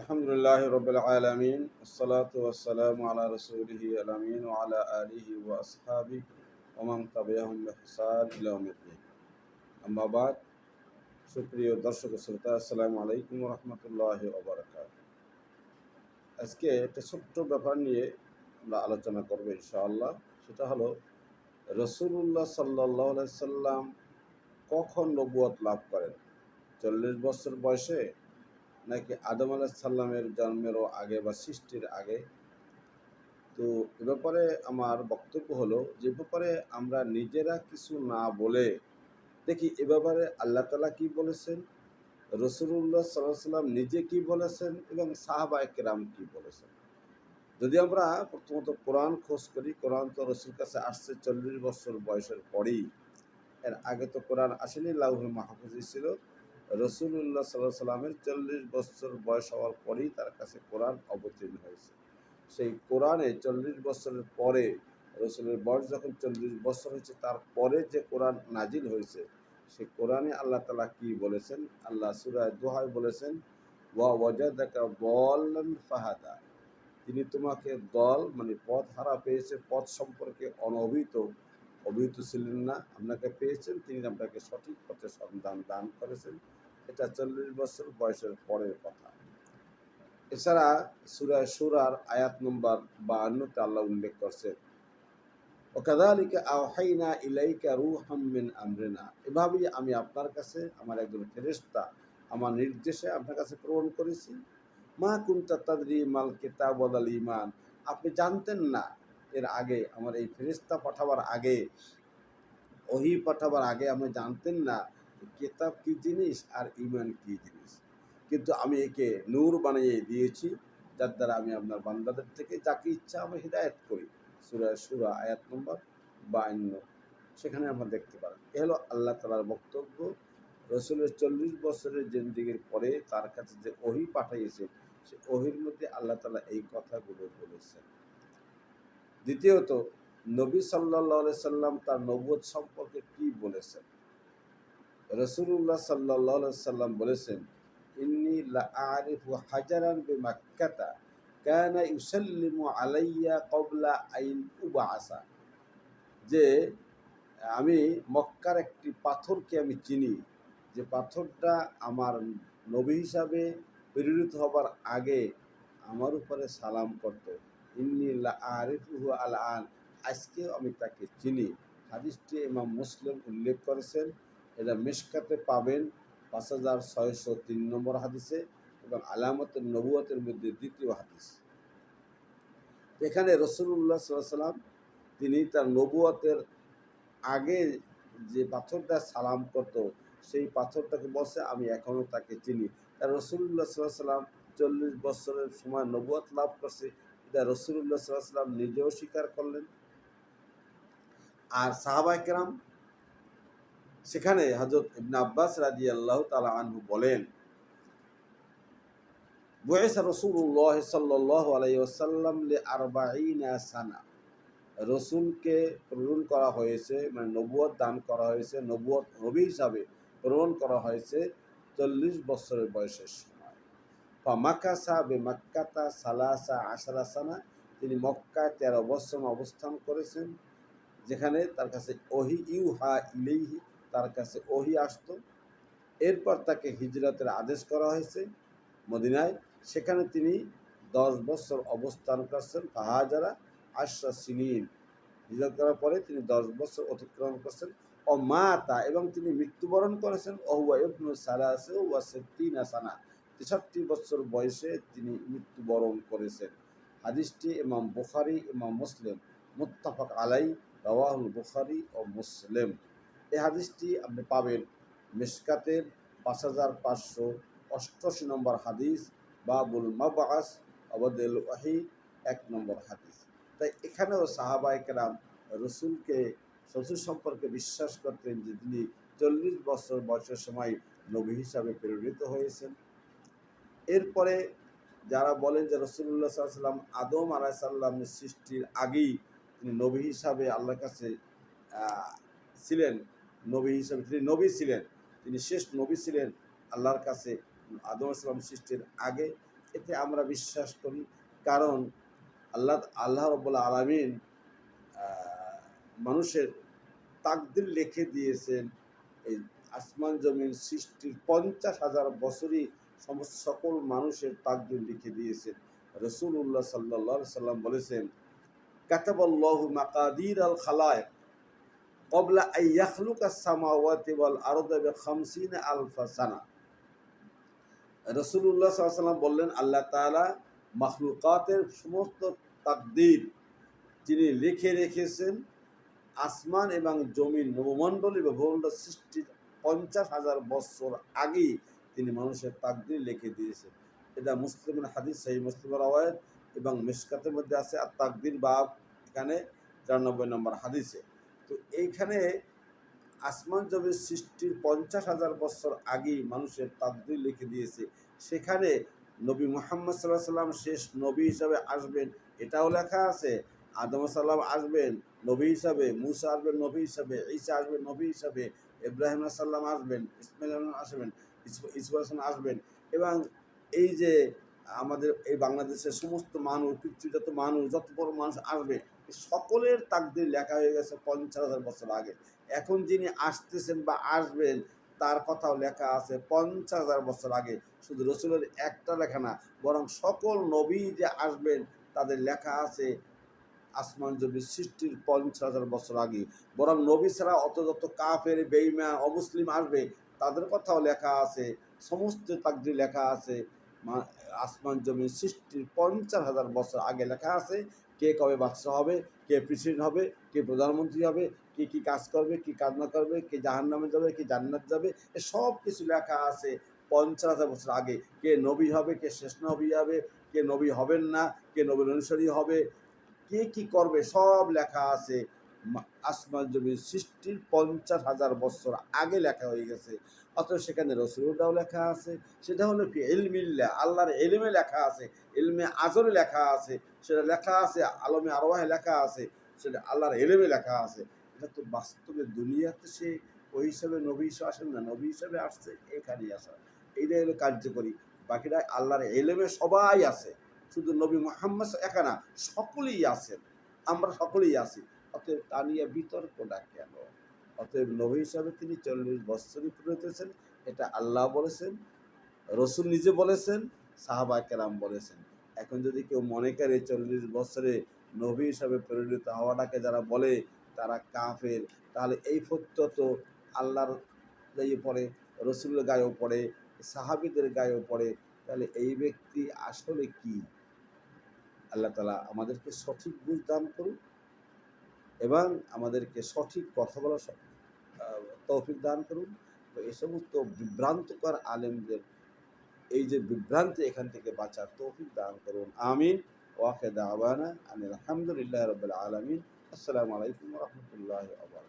আলহামদুলিল্লাহ রবিল আলমিন, আসসালাত আলা রসুলহি আলমিন ও আলা আলিহি ও আসহাবি ওমান তাবিয়াহুম হুসান আম্মাবাদ সুপ্রিয় দর্শক শ্রোতা, আসসালামু আলাইকুম রহমতুল্লাহ ওবরাকাত আজকে একটা ছোট্ট ব্যাপার নিয়ে আমরা আলোচনা করব ইনশাআল্লাহ, সেটা হলো রসুল্লাহ সাল্লাহ সাল্লাম কখন নবুয়াত লাভ করেন? চল্লিশ বছর বয়সে নাকি আদম আলাহ সাল্লামের জন্মেরও আগে বা সৃষ্টির আগে? তো এ ব্যাপারে আমার বক্তব্য হলো, যে ব্যাপারে আমরা নিজেরা কিছু না বলে দেখি, এ ব্যাপারে আল্লাহ তালা কি বলেছেন? রসুল্লাহ সাল্লাহ সাল্লাম নিজে কি বলেছেন এবং সাহাবা কেরাম কি বলেছেন? যদি আমরা প্রথমত কোরআন খোঁজ করি, কোরআন তো রসুল কাছে আসছে চল্লিশ বছর বয়সের পরেই। এর আগে তো কোরআন আসেনি, লাউহে মাহফুজি ছিল। রসুল্লাহ সাল্লাহ সাল্লামের চল্লিশ বছর বয়স হওয়ার পরেই তার কাছে কোরআন অবতীর্ণ হয়েছে। সেই কোরআনে চল্লিশ বছরের পরে রসুলের বয়স যখন চল্লিশ বছর হয়েছে, তারপরে যে কোরআন নাজিল হয়েছে, সে কোরআনে আল্লাহ তালা কি বলেছেন? আল্লাহ সুরায় দোহায় বলেছেন ফাহাদা। তিনি তোমাকে দল মানে পথ হারা পেয়েছে, পথ সম্পর্কে অনভিত অভিহিত ছিলেন না, আপনাকে পেয়েছেন, তিনি আপনাকে সঠিক পথে সন্ধান দান করেছেন। এটা চল্লিশ বছর বয়সের পরের কথা। এছাড়া সুরায় সুরার আয়াত নম্বর বাহান্নতে আল্লাহ উল্লেখ করছেন, ওকাদালিকা আওহাইনা ইলাইকা রুহাম মিন আমরিনা। এভাবেই আমি আপনার কাছে, আমার একজন ফেরেশতা, আমার নির্দেশে আপনার কাছে প্রেরণ করেছি। মা কুন্তা তাদরি মাল কিতাব ইমান? আপনি জানতেন না এর আগে, আমার এই ফেরিস্তা পাঠাবার আগে, ওহি পাঠাবার আগে আপনি জানতেন না কেতাব কি জিনিস আর ইমান কি জিনিস। কিন্তু আমি একে নূর বানিয়ে দিয়েছি, যার দ্বারা আমি আপনার বান্দাদের থেকে যাকে ইচ্ছা আমি হৃদায়ত করি। সুরা সুরা, আয়াত নম্বর বায়ান্ন। সেখানে আমরা দেখতে পারেন এ হলো আল্লাহ তালার বক্তব্য। রসুলের চল্লিশ বছরের জিন্দিগির পরে তার কাছে যে ওহি পাঠাইয়েছে সে ওহির মধ্যে আল্লাহ তালা এই কথাগুলো বলেছেন। দ্বিতীয়ত, নবী সাল্লাহ সাল্লাম তার নবুয় সম্পর্কে কি বলেছেন? রসুল্লাহ সাল্লাহ সাল্লাম বলেছেন, ইন্নি আরিফু হাজারান বে মাক্কাতা কানা ইউসাল্লিমু আলাইয়া কবলা আইন উবা আসা যে আমি মক্কার একটি পাথরকে আমি চিনি, যে পাথরটা আমার নবী হিসাবে প্রেরিত হবার আগে আমার উপরে সালাম করত। আজকেও আমি তাকে চিনি। হাদিসটি ইমাম মুসলিম উল্লেখ করেছেন। এটা মিসকাতে পাবেন পাঁচ হাজার ছয়শো তিন নম্বর হাদিসে এবং আলামতের নবুয়তের মধ্যে দ্বিতীয় হাদিস। এখানে রসুল্লাহ সাল্লাম তিনি তার নবুয়তের আগে যে পাথরটা সালাম করত, সেই পাথরটাকে বসে আমি এখনও তাকে চিনি। তার রসুল্লাহ সাল্লাহ সাল্লাম চল্লিশ বছরের সময় নবুয়ত লাভ করছে। এটা রসুল্লাহ সাল্লাম নিজেও স্বীকার করলেন। আর সাহাবাই সেখানে হজরত ইবন আব্বাস রাজি আল্লাহ তালা আনহু বলেন বয়েসা রসুল্লাহ সানা। রসুলকে প্রেরণ করা হয়েছে মানে নবুয়ত দান করা হয়েছে নবুয়ত নবী হিসাবে প্রেরণ করা হয়েছে চল্লিশ বছরের বয়সের। মাকাসা বে মাক্কাতা সালাসা আশারা সানা তিনি মক্কায় তেরো বৎসর অবস্থান করেছেন, যেখানে তার কাছে ওহি ইউ হা ইলেইহি, তার কাছে ওহি আসতো। এরপর তাকে হিজরতের আদেশ করা হয়েছে মদিনায়। সেখানে তিনি দশ বছর অবস্থান করছেন ফাহাজারা আশরা সিনিন। হিজরত করার পরে তিনি দশ বছর অতিক্রম করছেন। ও মাতা, এবং তিনি মৃত্যুবরণ করেছেন। ওহুয়া ইবনু সালাসে ওয়া তিন আসানা তেষট্টি বছর বয়সে তিনি মৃত্যুবরণ করেছেন। হাদিসটি ইমাম বুখারি, ইমাম মুসলিম, মুত্তাফাক আলাই রওয়াহুল বুখারি ও মুসলিম। এই হাদিসটি আপনি পাবেন মিসকাতের পাঁচ হাজার পাঁচশো অষ্টআশি নম্বর হাদিস, বাবুল মাবাস অবদেল ওয়াহি, এক নম্বর হাদিস। তাই এখানেও সাহাবাই কেরাম রসুলকে শ্বশুর সম্পর্কে বিশ্বাস করতেন যে তিনি চল্লিশ বছর বয়সের সময় নবী হিসাবে প্রেরিত হয়েছেন। এরপরে যারা বলেন যে রসুল্লাহ সাল্লাম আদম আলাহ সাল্লামের সৃষ্টির আগেই তিনি নবী হিসাবে আল্লাহর কাছে ছিলেন। নবী হিসাবে তিনি নবী ছিলেন। তিনি শেষ নবী ছিলেন আল্লাহর কাছে আদম আসলাম সৃষ্টির আগে। এতে আমরা বিশ্বাস করি, কারণ আল্লাহ আল্লাহ রব্বুল্লা আলমিন মানুষের তাকদির লিখে দিয়েছেন, এই আসমান জমিন সৃষ্টির পঞ্চাশ হাজার বছরই সমস্ত সকল মানুষের তাকদির লিখে দিয়েছেন। রসুল্লাহ সাল্লাহ সাল্লাম বলেছেন, কাতাবাল্লাহু মাকাদির আল খালায় কবলা ওয়াল সানা। বললেন, আল্লাহ সমস্ত তিনি লিখে রেখেছেন, আসমান এবং জমিন নবমণ্ডল এবং ভূমণ্ডল সৃষ্টির পঞ্চাশ হাজার বছর আগেই তিনি মানুষের তাকদির লিখে দিয়েছেন এটা মুসলিমের হাদিস সেই মুসলিমের আওয়াজ এবং মিসকাতের মধ্যে আছে আর তাকদির বাব এখানে তিরানব্বই নম্বর হাদিসে। তো এইখানে আসমান জমির সৃষ্টির পঞ্চাশ হাজার বছর আগেই মানুষের তাকদির লিখে দিয়েছে। সেখানে নবী মোহাম্মদ সাল্লাহ সাল্লাম শেষ নবী হিসাবে আসবেন, এটাও লেখা আছে। আদম সাল্লাম আসবেন, নবী হিসাবে, মুসা আসবেন, নবী হিসাবে, ঈসা আসবেন, নবী হিসাবে, ইব্রাহিম সাল্লাম আসবেন, ইসমাইল আসবেন। ইসমাইল আসবেন। এবং এই যে আমাদের এই বাংলাদেশের সমস্ত মানুষ, পৃথিবীর যত মানুষ, যত বড় মানুষ আসবে সকলের তাকদির লেখা হয়ে গেছে পঞ্চাশ হাজার বছর আগে। এখন যিনি আসতেছেন বা আসবেন, তার কথাও লেখা আছে পঞ্চাশ হাজার বছর আগে। শুধু রসুলের একটা লেখা না, বরং সকল নবী যে আসবেন, তাদের লেখা আছে আসমান জমির সৃষ্টির পঞ্চাশ হাজার বছর আগে। বরং নবী ছাড়া অত যত কাফের বেইমা অমুসলিম আসবে তাদের কথাও লেখা আছে, সমস্ত তাকদির লেখা আছে আসমান জমির সৃষ্টির পঞ্চাশ হাজার বছর আগে লেখা আছে কে কবে বাদশাহ হবে, কে প্রেসিডেন্ট হবে, কে প্রধানমন্ত্রী হবে, কে কী কাজ করবে, কি কাজ না করবে, কে জাহান নামে যাবে, কে জান্নাত যাবে, এ সব কিছু লেখা আছে পঞ্চাশ হাজার বছর আগে। কে নবী হবে, কে শেষ নবী হবে, কে নবী হবেন না, কে নবীর অনুসারী হবে, কে কি করবে, সব লেখা আছে। আসমান জমির সৃষ্টির পঞ্চাশ হাজার বছর আগে লেখা হয়ে গেছে। অথচ সেখানে রসুলটাও লেখা আছে, সেটা হলো কি? এলমিল্লা আল্লাহর এলমে লেখা আছে এলমে আজরে লেখা আছে, সেটা লেখা আছে, আলমে আরোহে লেখা আছে, সেটা আল্লাহর এলেমে লেখা আছে। এটা তো বাস্তবে দুনিয়াতে সে ওই হিসাবে নবী হিসেবে আসেন না, নবী হিসাবে আসছে, এখানেই আসা। এইটাই হলো কার্যকরী। বাকিরা আল্লাহর এলেমে সবাই আছে, শুধু নবী মোহাম্মদ একা না, সকলেই আছেন। আমরা সকলেই আছি। অতএব তা নিয়ে বিতর্কটা কেন? অতএব নবী হিসাবে তিনি চল্লিশ বৎসরই হতেছেন এটা আল্লাহ বলেছেন, রসুল নিজে বলেছেন সাহাবা কেরাম বলেছেন। এখন যদি কেউ মনে করে চল্লিশ বছরে নবী হিসাবে পরিণত হওয়াটাকে যারা বলে, তারা কাফের, তাহলে এই সত্য তো আল্লাহর গায়ে পড়ে, রসুলের গায়েও পড়ে, সাহাবিদের গায়েও পড়ে, তাহলে এই ব্যক্তি আসলে কি? আল্লাহ তালা আমাদেরকে সঠিক বুঝ দান করুন এবং আমাদেরকে সঠিক কথা বলা তৌফিক দান করুন। এই সমস্ত বিভ্রান্তকর আলেমদের, এই যে বিভ্রান্তি এখান থেকে বাঁচার তৌফিক দান করুন। আমিন। ওয়াকে দাওয়ানা আনিল আলহামদুলিল্লাহ রবিল আলমিন। আসসালামু আলাইকুম রহমতুল্লাহ আবার